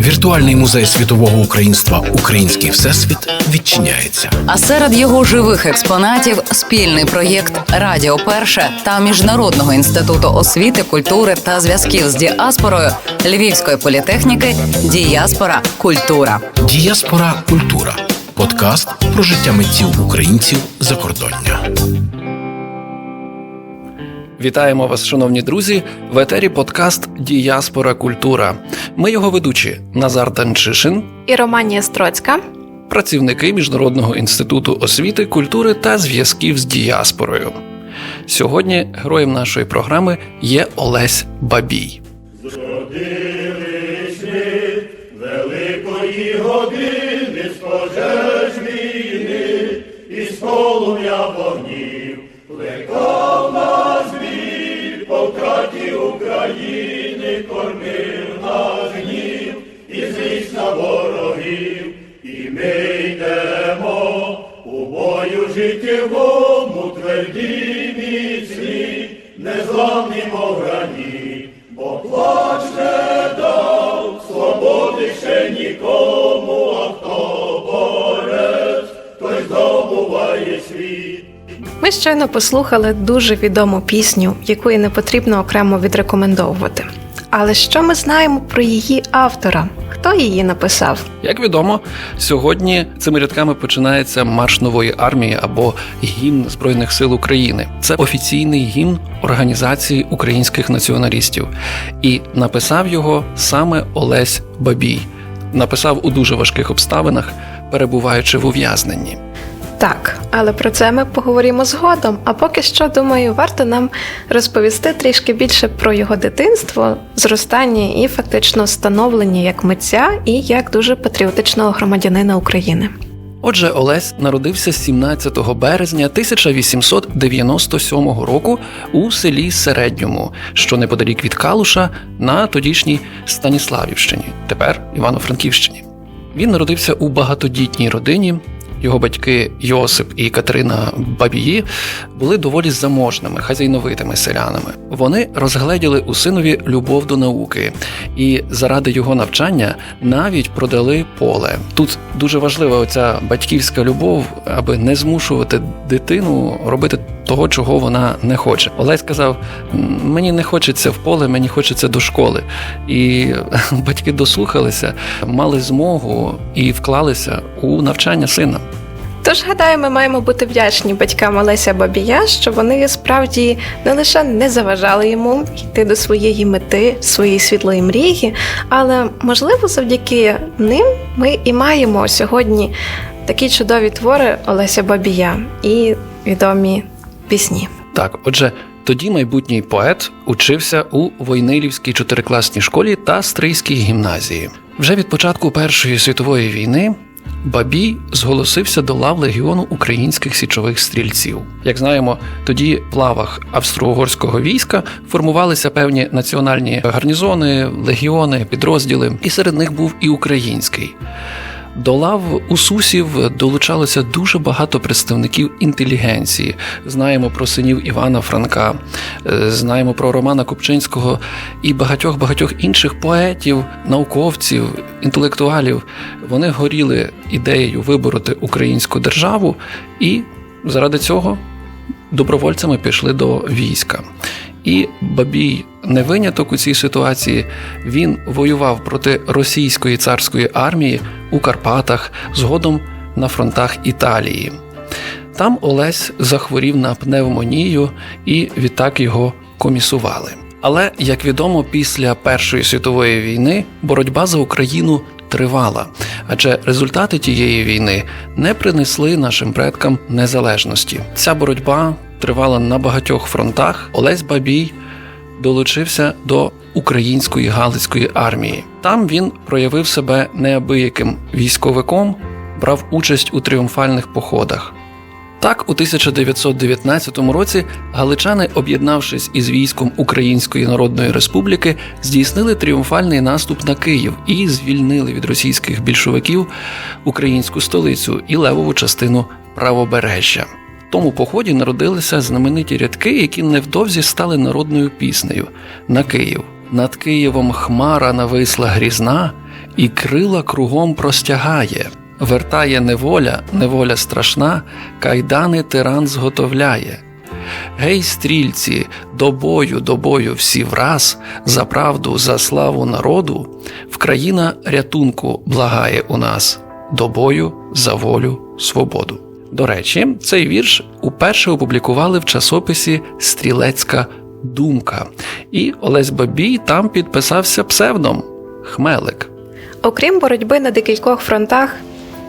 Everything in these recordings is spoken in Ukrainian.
Віртуальний музей світового українства Український всесвіт відчиняється. А серед його живих експонатів спільний проєкт Радіо Перше та Міжнародного інституту освіти, культури та зв'язків з діаспорою Львівської політехніки Діаспора Культура. Діаспора культура подкаст про життя митців українців закордоння. Вітаємо вас, шановні друзі, в етері подкаст Діаспора Культура. Ми його ведучі Назар Данчишин, і Романія Строцька. працівники Міжнародного інституту освіти, культури та зв'язків з діаспорою. Сьогодні героєм нашої програми є Олесь Бабій. Великої години з Кормив наш гнів і злість на ворогів, і ми йдемо у бою життєвому, тверді міцні, незламні мов граніт, бо плач не дав свободи ще нікому, а хто борець, той здобуває світ. Ми щойно послухали дуже відому пісню, яку і не потрібно окремо відрекомендовувати. Але що ми знаємо про її автора? Хто її написав? Як відомо, сьогодні цими рядками починається марш нової армії або гімн Збройних сил України. Це офіційний гімн організації українських націоналістів, і написав його саме Олесь Бабій. Написав у дуже важких обставинах, перебуваючи в ув'язненні. Так, але про це ми поговоримо згодом. А поки що, думаю, варто нам розповісти трішки більше про його дитинство, зростання і фактично становлення як митця і як дуже патріотичного громадянина України. Отже, Олесь народився 17 березня 1897 року у селі Середньому, що неподалік від Калуша на тодішній Станіславівщині, тепер Івано-Франківщині. Він народився у багатодітній родині. Його батьки Йосип і Катерина Бабії були доволі заможними, хазяйновитими селянами. Вони розгледіли у синові любов до науки і заради його навчання навіть продали поле. Тут дуже важлива оця батьківська любов, аби не змушувати дитину робити того, чого вона не хоче. Олесь сказав: мені не хочеться в поле, мені хочеться до школи. І батьки дослухалися, мали змогу і вклалися у навчання сина. Тож гадаю, ми маємо бути вдячні батькам Олеся Бабія, що вони справді не лише не заважали йому йти до своєї мети, своєї світлої мрії, але можливо, завдяки ним ми і маємо сьогодні такі чудові твори Олеся Бабія і відомі пісні. Так, отже, тоді майбутній поет учився у Войнилівській чотирикласній школі та Стрийській гімназії. Вже від початку Першої світової війни Бабій зголосився до лав легіону українських січових стрільців. Як знаємо, тоді в лавах австро-угорського війська формувалися певні національні гарнізони, легіони, підрозділи, і серед них був і український. До лав усусів долучалося дуже багато представників інтелігенції. Знаємо про синів Івана Франка, е, знаємо про Романа Купчинського і багатьох багатьох інших поетів, науковців, інтелектуалів. Вони горіли ідеєю вибороти українську державу, і заради цього добровольцями пішли до війська. І Бабій не виняток у цій ситуації. Він воював проти російської царської армії у Карпатах, згодом на фронтах Італії. Там Олесь захворів на пневмонію і відтак його комісували. Але, як відомо, після Першої світової війни боротьба за Україну тривала, адже результати тієї війни не принесли нашим предкам незалежності. Ця боротьба тривала на багатьох фронтах. Олесь Бабій долучився до української галицької армії. Там він проявив себе неабияким військовиком, брав участь у тріумфальних походах. Так, у 1919 році галичани, об'єднавшись із військом Української Народної Республіки, здійснили тріумфальний наступ на Київ і звільнили від російських більшовиків українську столицю і левову частину правобережжя. Тому поході народилися знамениті рядки, які невдовзі стали народною піснею на Київ. Над Києвом хмара нависла грізна, і крила кругом простягає. Вертає неволя, неволя страшна, кайдани тиран зготовляє. Гей, стрільці, до бою, до бою всі враз, за правду, за славу народу, Вкраїна рятунку благає у нас, до бою за волю, свободу. До речі, цей вірш уперше опублікували в часописі Стрілецька думка, і Олесь Бабій там підписався псевдом Хмелик. Окрім боротьби на декількох фронтах,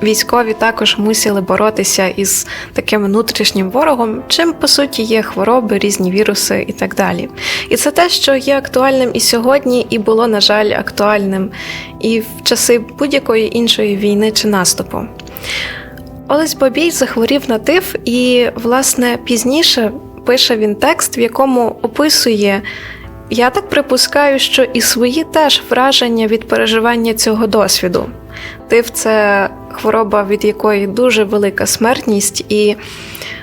військові також мусили боротися із таким внутрішнім ворогом, чим по суті є хвороби, різні віруси і так далі. І це те, що є актуальним і сьогодні, і було, на жаль, актуальним і в часи будь-якої іншої війни чи наступу. Олесь Бабій захворів на тиф, і, власне, пізніше пише він текст, в якому описує. Я так припускаю, що і свої теж враження від переживання цього досвіду. Тиф це хвороба, від якої дуже велика смертність, і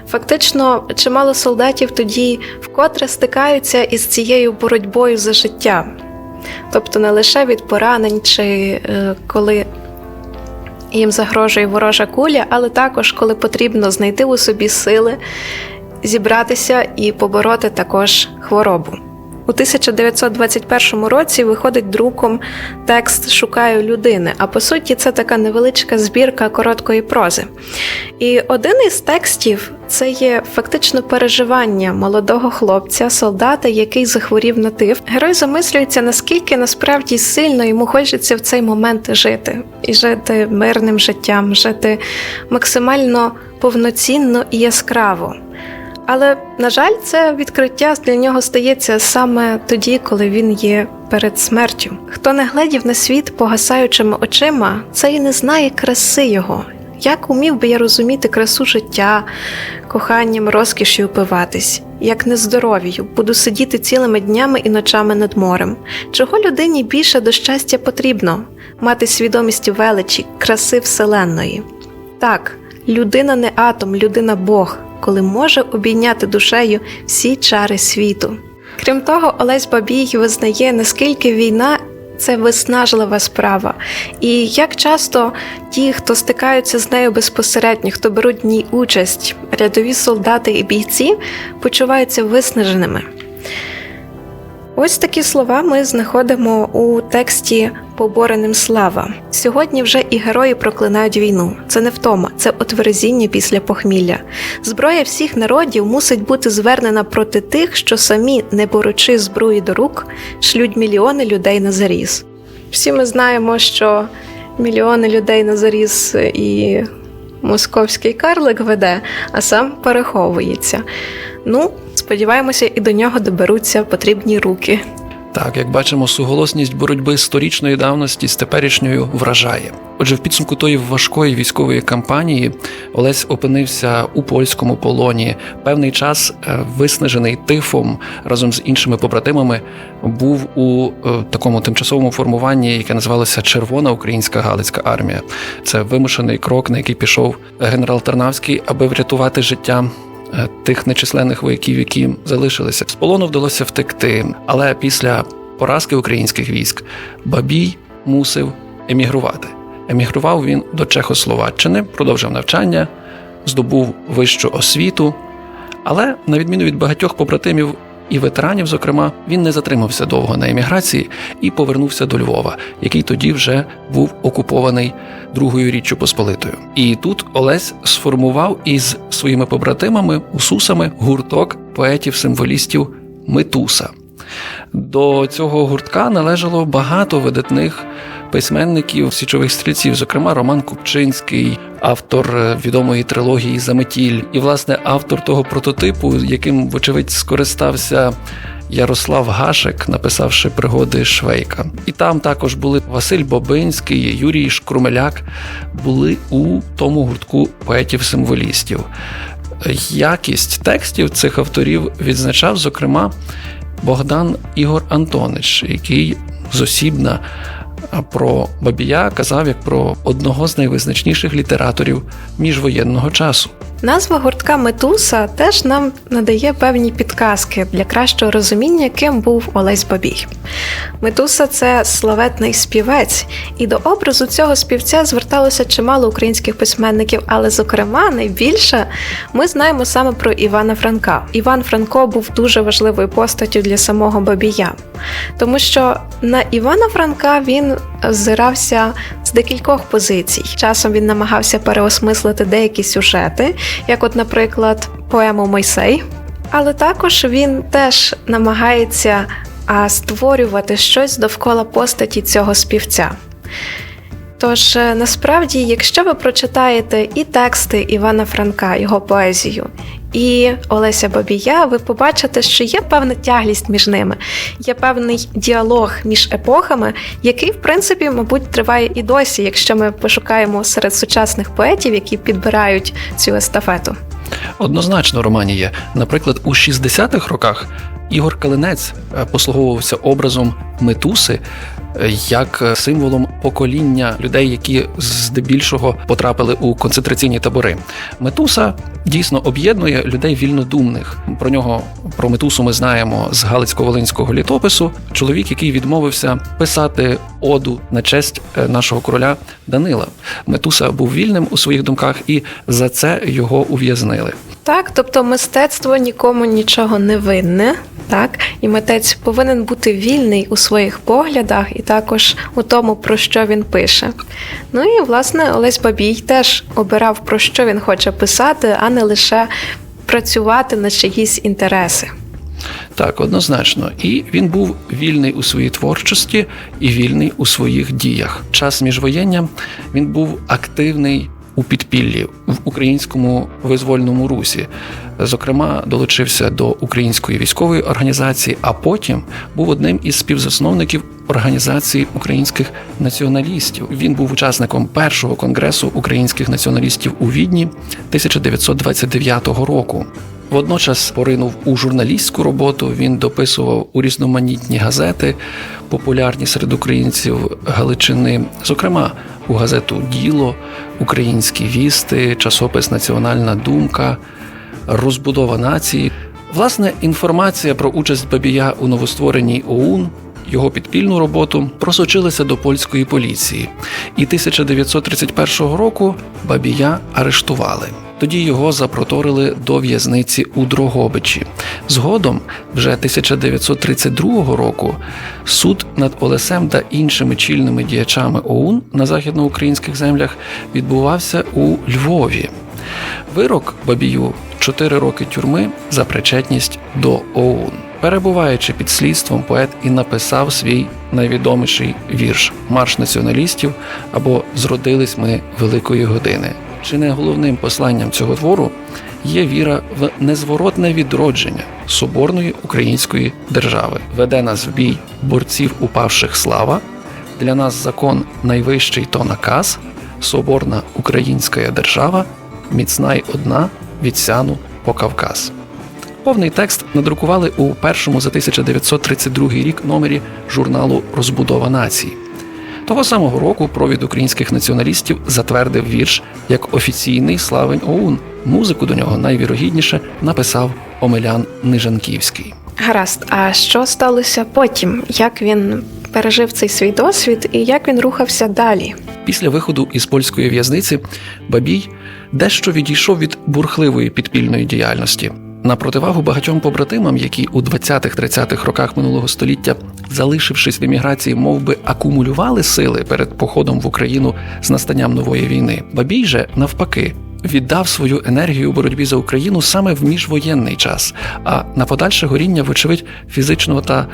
фактично чимало солдатів тоді вкотре стикаються із цією боротьбою за життя. Тобто не лише від поранень, чи е, коли їм загрожує ворожа куля, але також коли потрібно знайти у собі сили, зібратися і побороти також хворобу. У 1921 році виходить друком текст Шукаю людини, а по суті, це така невеличка збірка короткої прози. І один із текстів це є фактично переживання молодого хлопця, солдата, який захворів на тиф. Герой замислюється, наскільки насправді сильно йому хочеться в цей момент жити, і жити мирним життям, жити максимально повноцінно і яскраво. Але, на жаль, це відкриття для нього стається саме тоді, коли він є перед смертю. Хто не глядів на світ погасаючими очима, це і не знає краси його. Як умів би я розуміти красу життя, коханням, розкішю упиватись, як нездоров'ю, буду сидіти цілими днями і ночами над морем. Чого людині більше до щастя потрібно мати свідомість величі, краси вселенної? Так, людина не атом, людина Бог коли може обійняти душею всі чари світу. Крім того, Олесь Бабій визнає, наскільки війна це виснажлива справа, і як часто ті, хто стикаються з нею безпосередньо, хто беруть в ній участь, рядові солдати і бійці, почуваються виснаженими. Ось такі слова ми знаходимо у тексті Побореним слава. Сьогодні вже і герої проклинають війну. Це не втома, це отверзіння після похмілля. Зброя всіх народів мусить бути звернена проти тих, що самі, не боручи зброї до рук, шлють мільйони людей на заріз. Всі ми знаємо, що мільйони людей на заріз і московський карлик веде, а сам переховується. Ну, сподіваємося, і до нього доберуться потрібні руки. Так, як бачимо, суголосність боротьби сторічної давності з теперішньою вражає. Отже, в підсумку тої важкої військової кампанії Олесь опинився у польському полоні. Певний час е, виснажений тифом разом з іншими побратимами був у е, такому тимчасовому формуванні, яке називалося Червона Українська Галицька армія. Це вимушений крок, на який пішов генерал Тарнавський, аби врятувати життя тих нечисленних вояків, які залишилися. З полону вдалося втекти, але після поразки українських військ Бабій мусив емігрувати. Емігрував він до Чехословаччини, продовжив навчання, здобув вищу освіту, але, на відміну від багатьох побратимів, і ветеранів, зокрема, він не затримався довго на еміграції і повернувся до Львова, який тоді вже був окупований Другою Річчю Посполитою. І тут Олесь сформував із своїми побратимами, усусами гурток поетів-символістів Метуса. До цього гуртка належало багато видатних письменників січових стрільців, зокрема Роман Купчинський, автор відомої трилогії Заметіль, і власне автор того прототипу, яким, вочевидь, скористався. Ярослав Гашек, написавши пригоди Швейка, і там також були Василь Бобинський, Юрій Шкрумеляк, були у тому гуртку поетів-символістів. Якість текстів цих авторів відзначав, зокрема, Богдан Ігор Антонич, який зосібна про Бабія казав як про одного з найвизначніших літераторів міжвоєнного часу. Назва гуртка Метуса теж нам надає певні підказки для кращого розуміння, ким був Олесь Бабій. Метуса це славетний співець, і до образу цього співця зверталося чимало українських письменників, але, зокрема, найбільше ми знаємо саме про Івана Франка. Іван Франко був дуже важливою постаттю для самого Бабія, тому що на Івана Франка він взирався з декількох позицій. Часом він намагався переосмислити деякі сюжети, як, от, наприклад, поему Мойсей. Але також він теж намагається створювати щось довкола постаті цього співця. Тож е, насправді, якщо ви прочитаєте і тексти Івана Франка, його поезію, і Олеся Бабія, ви побачите, що є певна тяглість між ними, є певний діалог між епохами, який, в принципі, мабуть, триває і досі, якщо ми пошукаємо серед сучасних поетів, які підбирають цю естафету. Однозначно, Романі є. Наприклад, у 60-х роках Ігор Калинець е, послуговувався образом метуси е, як е, символом покоління людей, які здебільшого потрапили у концентраційні табори. Метуса дійсно об'єднує людей вільнодумних. Про нього про метусу ми знаємо з Галицько-Волинського літопису. Чоловік, який відмовився писати оду на честь е, нашого короля Данила. Метуса був вільним у своїх думках, і за це його ув'язнили. Так, тобто мистецтво нікому нічого не винне, так, і митець повинен бути вільний у своїх поглядах і також у тому, про що він пише. Ну і власне Олесь Бабій теж обирав про що він хоче писати, а не лише працювати на чиїсь інтереси. Так, однозначно. І він був вільний у своїй творчості і вільний у своїх діях. Час міжвоєння він був активний у підпіллі в українському визвольному русі. Зокрема, долучився до української військової організації, а потім був одним із співзасновників організації українських націоналістів. Він був учасником першого конгресу українських націоналістів у Відні 1929 року. Водночас поринув у журналістську роботу. Він дописував у різноманітні газети, популярні серед українців Галичини, зокрема у газету Діло, Українські вісти, часопис Національна думка, Розбудова нації. Власне, інформація про участь Бабія у новоствореній ОУН. Його підпільну роботу просочилася до польської поліції, і 1931 року Бабія арештували. Тоді його запроторили до в'язниці у Дрогобичі. Згодом, вже 1932 року, суд над Олесем та іншими чільними діячами ОУН на західноукраїнських землях відбувався у Львові. Вирок Бабію 4 роки тюрми за причетність до ОУН. Перебуваючи під слідством, поет і написав свій найвідоміший вірш Марш націоналістів або Зродились ми великої години. Чи не головним посланням цього твору є віра в незворотне відродження соборної української держави? Веде нас в бій борців упавших слава. Для нас закон найвищий то наказ, соборна українська держава, міцна й одна від сяну по Кавказ. Повний текст надрукували у першому за 1932 рік номері журналу Розбудова нації. Того самого року провід українських націоналістів затвердив вірш як офіційний славень ОУН. Музику до нього найвірогідніше написав Омелян Нижанківський. Гаразд, а що сталося потім? Як він пережив цей свій досвід і як він рухався далі? Після виходу із польської в'язниці Бабій дещо відійшов від бурхливої підпільної діяльності. На противагу багатьом побратимам, які у 20-30-х роках минулого століття, залишившись в еміграції, мов би акумулювали сили перед походом в Україну з настанням нової війни. Бабій же навпаки. Віддав свою енергію у боротьбі за Україну саме в міжвоєнний час, а на подальше горіння, вочевидь, фізичного та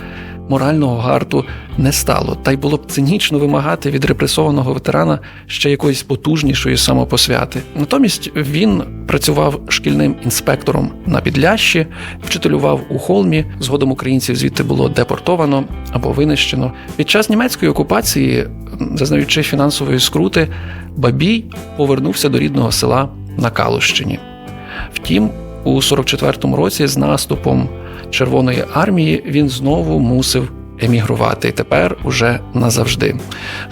морального гарту не стало, та й було б цинічно вимагати від репресованого ветерана ще якоїсь потужнішої самопосвяти. Натомість він працював шкільним інспектором на Підлящі, вчителював у холмі. Згодом українців звідти було депортовано або винищено. Під час німецької окупації, зазнаючи фінансової скрути, Бабій повернувся до рідного села на Калущині. Втім, у 44-му році з наступом Червоної армії він знову мусив емігрувати тепер уже назавжди.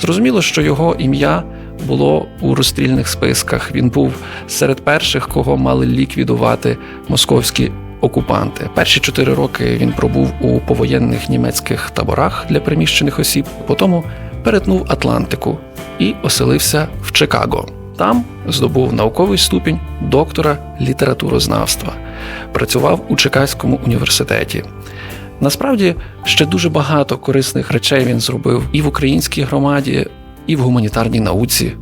Зрозуміло, що його ім'я було у розстрільних списках. Він був серед перших, кого мали ліквідувати московські окупанти. Перші чотири роки він пробув у повоєнних німецьких таборах для приміщених осіб. Потім перетнув Атлантику і оселився в Чикаго. Там здобув науковий ступінь доктора літературознавства. Працював у Чикаському університеті. Насправді ще дуже багато корисних речей він зробив і в українській громаді, і в гуманітарній науці,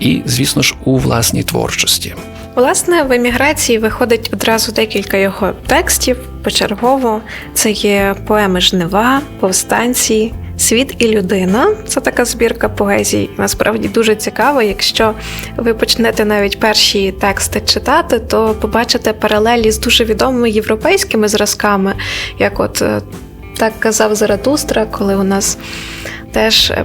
і, звісно ж, у власній творчості. Власне, в еміграції виходить одразу декілька його текстів почергово. Це є поеми Жнива, повстанці, Світ і людина. Це така збірка поезій. Насправді дуже цікава. Якщо ви почнете навіть перші тексти читати, то побачите паралелі з дуже відомими європейськими зразками, як от е, так казав Заратустра, коли у нас теж е,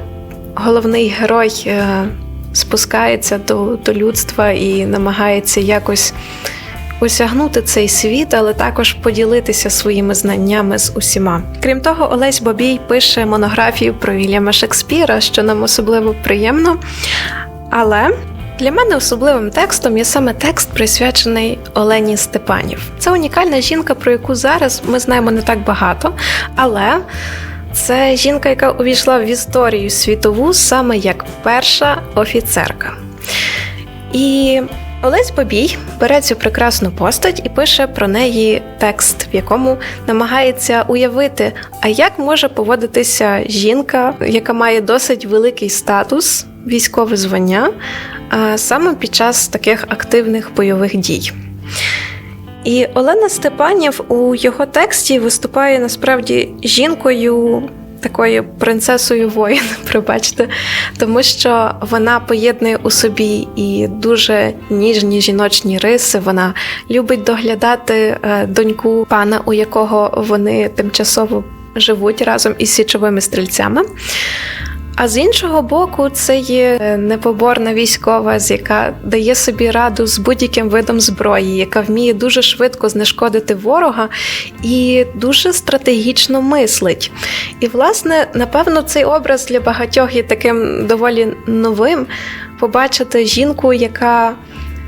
головний герой е, спускається до, до людства і намагається якось осягнути цей світ, але також поділитися своїми знаннями з усіма. Крім того, Олесь Бабій пише монографію про Вільяма Шекспіра, що нам особливо приємно. Але для мене особливим текстом є саме текст, присвячений Олені Степанів. Це унікальна жінка, про яку зараз ми знаємо не так багато, але це жінка, яка увійшла в історію світову саме як перша офіцерка. І Олесь Бабій бере цю прекрасну постать і пише про неї текст, в якому намагається уявити, а як може поводитися жінка, яка має досить великий статус, військове звання, саме під час таких активних бойових дій. І Олена Степанів у його тексті виступає насправді жінкою. Такою принцесою воїн, пробачте, тому що вона поєднує у собі і дуже ніжні жіночні риси. Вона любить доглядати е, доньку пана, у якого вони тимчасово живуть разом із січовими стрільцями. А з іншого боку, це є е, непоборна військова, з яка дає собі раду з будь-яким видом зброї, яка вміє дуже швидко знешкодити ворога і дуже стратегічно мислить. І, власне, напевно, цей образ для багатьох є таким доволі новим побачити жінку, яка.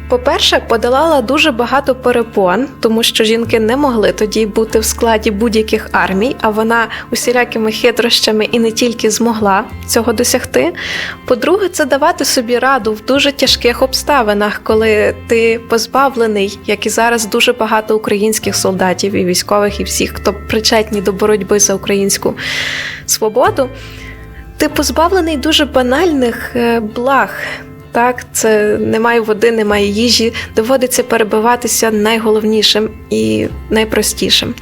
По-перше, подолала дуже багато перепон, тому що жінки не могли тоді бути в складі будь-яких армій, а вона усілякими хитрощами і не тільки змогла цього досягти. По-друге, це давати собі раду в дуже тяжких обставинах, коли ти позбавлений, як і зараз дуже багато українських солдатів і військових, і всіх, хто причетні до боротьби за українську свободу. Ти позбавлений дуже банальних е, благ. Так, це немає води, немає їжі, доводиться перебиватися найголовнішим і найпростішим.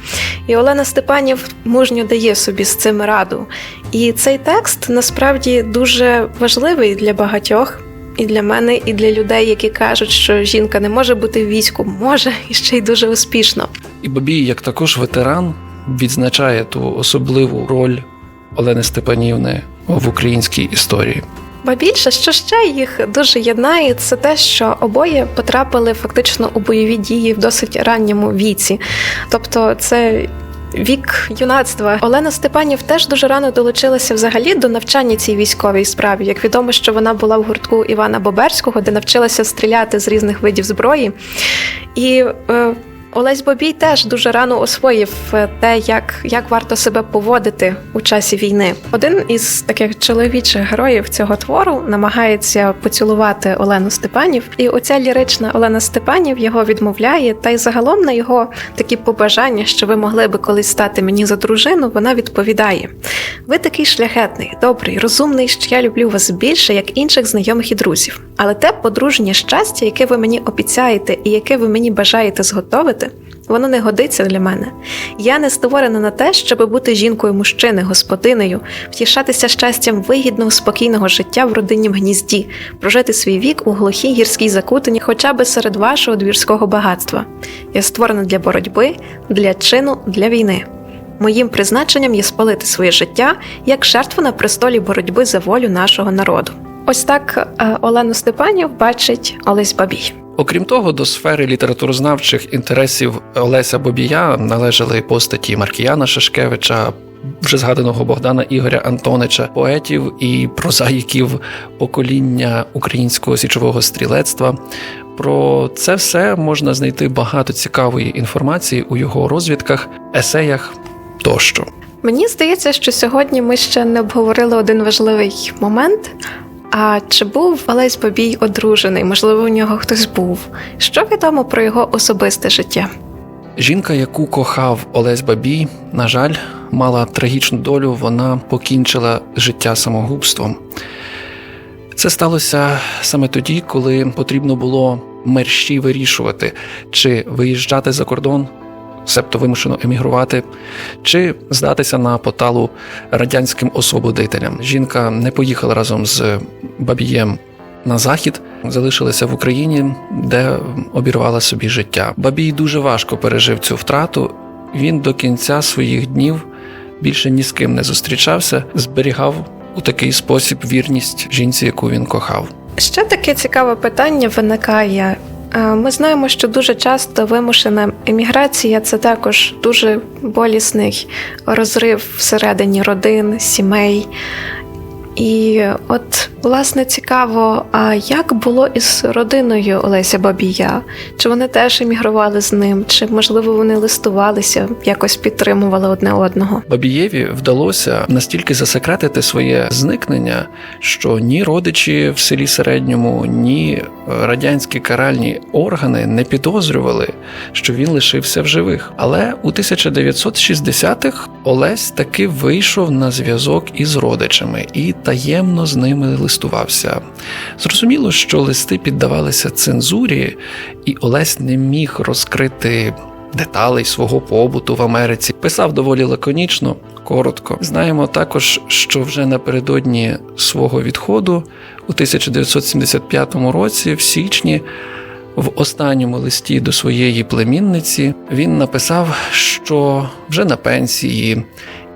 І Олена Степанів мужньо дає собі з цим раду. І цей текст насправді дуже важливий для багатьох. І для мене, і для людей, які кажуть, що жінка не може бути в війську, може і ще й дуже успішно. І Бабій, як також ветеран, відзначає ту особливу роль Олени Степанівни в українській історії. Ба більше, що ще їх дуже єднає, це те, що обоє потрапили фактично у бойові дії в досить ранньому віці. Тобто, це. Вік юнацтва Олена Степанів теж дуже рано долучилася взагалі до навчання цій військовій справі. Як відомо, що вона була в гуртку Івана Боберського, де навчилася стріляти з різних видів зброї. І е, Олесь Бобій теж дуже рано освоїв е, те, як, як варто себе поводити у часі війни. Один із таких чоловічих героїв цього твору намагається поцілувати Олену Степанів, і оця лірична Олена Степанів його відмовляє. Та й загалом на його такі побажання, що ви могли би колись стати мені за дружину, вона відповідає: ви такий шляхетний, добрий, розумний, що я люблю вас більше, як інших знайомих і друзів. Але те подружнє щастя, яке ви мені обіцяєте і яке ви мені бажаєте зготовити, воно не годиться для мене. Я не створена на те, щоб бути жінкою мужчини, господинею, втішатися щастям вигідного, спокійного життя в родиннім гнізді, прожити свій вік у глухій гірській закутині, хоча би серед вашого двірського багатства. Я створена для боротьби, для чину, для війни. Моїм призначенням є спалити своє життя як жертву на престолі боротьби за волю нашого народу. Ось так е, Олену Степанів бачить Олесь Бабій. Окрім того, до сфери літературознавчих інтересів Олеся Бобія належали постаті Маркіяна Шашкевича, вже згаданого Богдана Ігоря Антонича, поетів і прозаїків покоління українського січового стрілецтва. Про це все можна знайти багато цікавої інформації у його розвідках, есеях тощо. Мені здається, що сьогодні ми ще не обговорили один важливий момент. А чи був Олесь Бабій одружений? Можливо, у нього хтось був. Що відомо про його особисте життя? Жінка, яку кохав Олесь Бабій, на жаль, мала трагічну долю. Вона покінчила життя самогубством. Це сталося саме тоді, коли потрібно було мерщі вирішувати, чи виїжджати за кордон, себто вимушено емігрувати, чи здатися на поталу радянським освободителям. Жінка не поїхала разом з Бабієм на захід, залишилася в Україні, де обірвала собі життя. Бабій дуже важко пережив цю втрату. Він до кінця своїх днів більше ні з ким не зустрічався, зберігав у такий спосіб вірність жінці, яку він кохав. Ще таке цікаве питання виникає. Е, Ми знаємо, що дуже часто вимушена еміграція це також дуже болісний розрив всередині родин, сімей. І от, власне, цікаво, а як було із родиною Олеся Бабія? Чи вони теж емігрували з ним, чи можливо вони листувалися, якось підтримували одне одного? Бабієві вдалося настільки засекретити своє зникнення, що ні родичі в селі середньому, ні радянські каральні органи не підозрювали, що він лишився в живих. Але у 1960-х Олесь таки вийшов на зв'язок із родичами і таємно з ними листувався. Зрозуміло, що листи піддавалися цензурі, і Олесь не міг розкрити деталей свого побуту в Америці. Писав доволі лаконічно, коротко. Знаємо також, що вже напередодні свого відходу у 1975 році, в січні, в останньому листі до своєї племінниці він написав, що вже на пенсії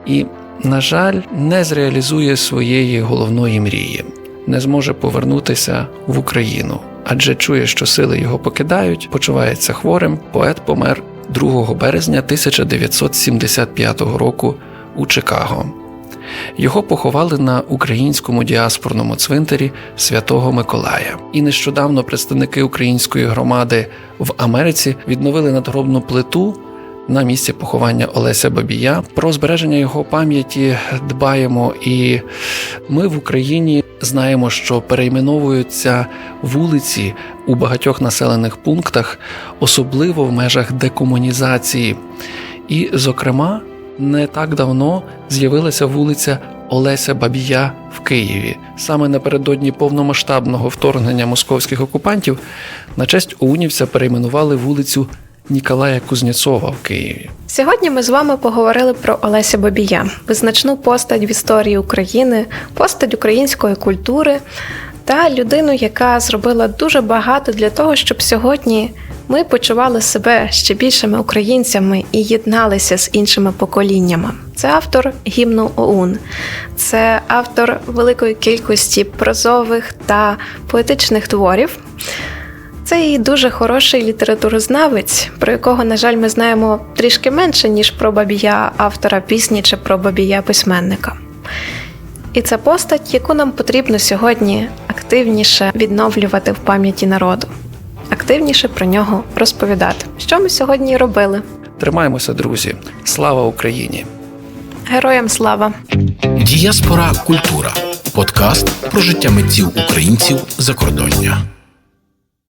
і, на жаль, не зреалізує своєї головної мрії, не зможе повернутися в Україну, адже чує, що сили його покидають, почувається хворим. Поет помер 2 березня 1975 року у Чикаго. Його поховали на українському діаспорному цвинтарі Святого Миколая. І нещодавно представники української громади в Америці відновили надгробну плиту на місці поховання Олеся Бабія. Про збереження його пам'яті дбаємо, і ми в Україні знаємо, що перейменовуються вулиці у багатьох населених пунктах, особливо в межах декомунізації. І, зокрема, не так давно з'явилася вулиця Олеся Бабія в Києві. Саме напередодні повномасштабного вторгнення московських окупантів на честь оунівця перейменували вулицю Ніколая Кузнєцова в Києві. Сьогодні ми з вами поговорили про Олеся Бабія, визначну постать в історії України, постать української культури та людину, яка зробила дуже багато для того, щоб сьогодні ми почували себе ще більшими українцями і єдналися з іншими поколіннями. Це автор гімну ОУН, це автор великої кількості прозових та поетичних творів. Це і дуже хороший літературознавець, про якого, на жаль, ми знаємо трішки менше, ніж про бабія автора пісні чи про бабія письменника. І це постать, яку нам потрібно сьогодні активніше відновлювати в пам'яті народу, активніше про нього розповідати. Що ми сьогодні робили? Тримаємося, друзі! Слава Україні! Героям слава! Діаспора Культура подкаст про життя митців українців закордоння.